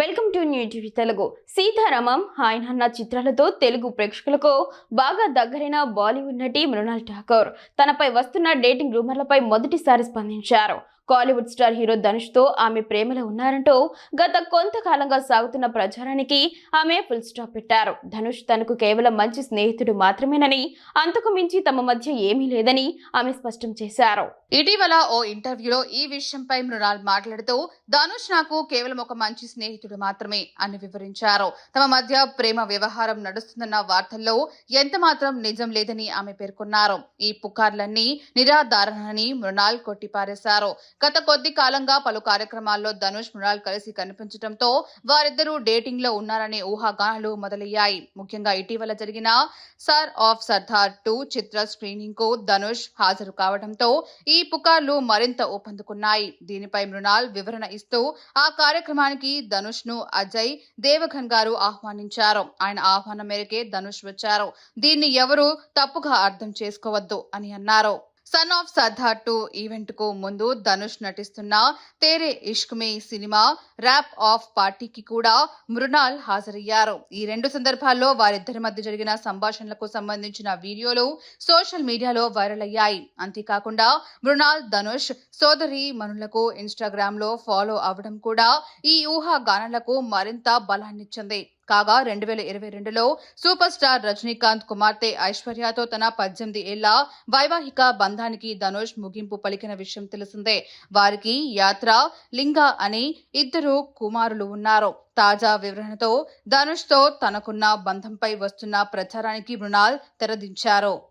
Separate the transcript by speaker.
Speaker 1: Welcome to New TV Telugu. Sitaramam ఆయన అన్న చిత్రాలతో తెలుగు ప్రేక్షకులకు బాగా దగ్గరైన బాలీవుడ్ నటి మృణాల్ ఠాకూర్. తనపై వస్తున్న డేటింగ్ రూమర్లపై మొదటిసారి స్పందించారు. కాలీవుడ్ స్టార్ హీరో ధనుష్తో ఆమె ప్రేమలో ఉన్నారంటూ గత కొంతకాలంగా సాగుతున్న ప్రచారానికి ఆమె ఫుల్ స్టాప్ పెట్టారు. ధనుష్ తనకు కేవలం మంచి స్నేహితుడు మాత్రమేనని అంతకు మించి తమ మధ్య ఏమీ లేదని ఆమె స్పష్టం చేశారు.
Speaker 2: ఇటీవల ఓ ఇంటర్వ్యూలో ఈ విషయంపై మృణాల్ మాట్లాడుతూ ధనుష్ నాకు కేవలం ఒక మంచి స్నేహితుడు మాత్రమే అని వివరించారు. తమ మధ్య ప్రేమ వ్యవహారం నడుస్తుందన్న వార్తల్లో ఎంత మాత్రం నిజం లేదని ఆమె పేర్కొన్నారు. ఈ పుకార్లన్నీ నిరాధారణని మృణాల్ కొట్టిపారేశారు. గత కొద్ది కాలంగా పలు కార్యక్రమాల్లో ధనుష్ మృణాల్ కలిసి కనిపించడంతో వారిద్దరూ డేటింగ్లో ఉన్నారనే ఊహాగానాలు మొదలయ్యాయి. ముఖ్యంగా ఇటీవల జరిగిన సర్ ఆఫ్ సర్దార్ టూ చిత్ర స్క్రీనింగ్కు ధనుష్ హాజరు కావడంతో ఈ పుకార్లు మరింత ఊపందుకున్నాయి దీనిపై మృణాల్ వివరణ ఇస్తూ ఆ కార్యక్రమానికి ధనుష్ను అజయ్ దేవగన్ గారు ఆహ్వానించారు. ఆయన ఆహ్వానం మేరకే ధనుష్ వచ్చారు. దీన్ని ఎవరు తప్పుగా అర్థం చేసుకోవద్దు అని అన్నారు. సన్ ఆఫ్ సర్దార్ టూ ఈవెంట్కు ముందు ధనుష్ నటిస్తున్న Tere Ishk Mein cinema wrap up పార్టీకి కూడా మృణాల్ హాజరయ్యారు. ఈ రెండు సందర్భాల్లో వారిద్దరి మధ్య జరిగిన సంభాషణలకు సంబంధించిన వీడియోలు సోషల్ మీడియాలో వైరల్ అయ్యాయి. అంతేకాకుండా మృణాల్ ధనుష్ సోదరి మనులకు ఇన్స్టాగ్రామ్లో ఫాలో అవ్వడం కూడా ఈ ఊహాగానాలకు మరింత బలాన్నిచ్చింది. కాగా రెండు వేల ఇరవై రెండులో సూపర్ స్టార్ రజనీకాంత్ కుమార్తె ఐశ్వర్యతో తన పద్దెనిమిది ఏళ్ళ వైవాహిక బంధానికి ధనుష్ ముగింపు పలికిన విషయం తెలిసిందే. వారికి యాత్ర లింగ అని ఇద్దరు కుమారులు ఉన్నారు. తాజా వివరణతో ధనుష్తో తనకున్న బంధంపై వస్తున్న ప్రచారానికి మృణాల్ తెరదించారు.